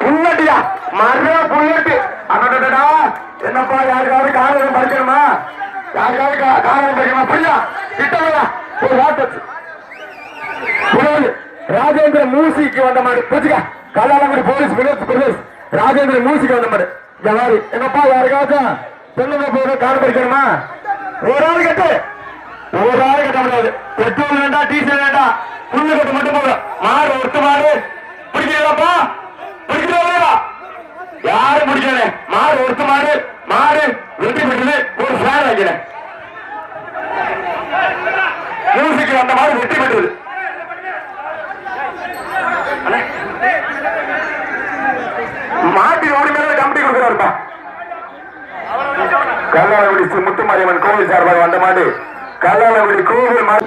புல்லட்டியா மர புல்லட்டு அண்ணா என்னப்பா யாருக்காவது காரணம் படிக்கணுமா யாருக்காவது காரணம் படிக்கணுமா புரியா திட்டங்களா ராஜேந்திர மூசிக்கு வந்த மாதிரி புரிச்சுக்க கல்லாலங்குடி போலீஸ் வினோத் பிரதேஷ் ராஜேந்திர மூசிக்கு வந்த மாதிரி ஜவாரி என்னப்பா யாருக்காவது தென்னுங்க போக காரணம் படிக்கணுமா ஒரு ஆள் கட்டு ஒரு ஆள் முடியாது பெட்ரோல் வேண்டாம் டீசல் வேண்டாம். புல்லு கட்டு மட்டும் போதும் மாடு ஒட்டு மாடு. பிடிக்கிறதாப்பா பிடிக்கிறதா யாரும் பிடிக்கல? மாடு ஒட்டு மாடு. மாடு வெட்டி பெற்றது ஒரு ஃபேன் வைக்கிறேன் மியூசிக் அந்த மாடு வெட்டி பெற்றது மாட்டி ஓடி மேல கமிட்டி கொடுக்குறாருப்பா. கல்லாலகுடி ஸ்ரீ முத்துமாரியம்மன் கோவில் சார்பாக வந்த மாடு. கல்லாலகுடி கோவில் மாடு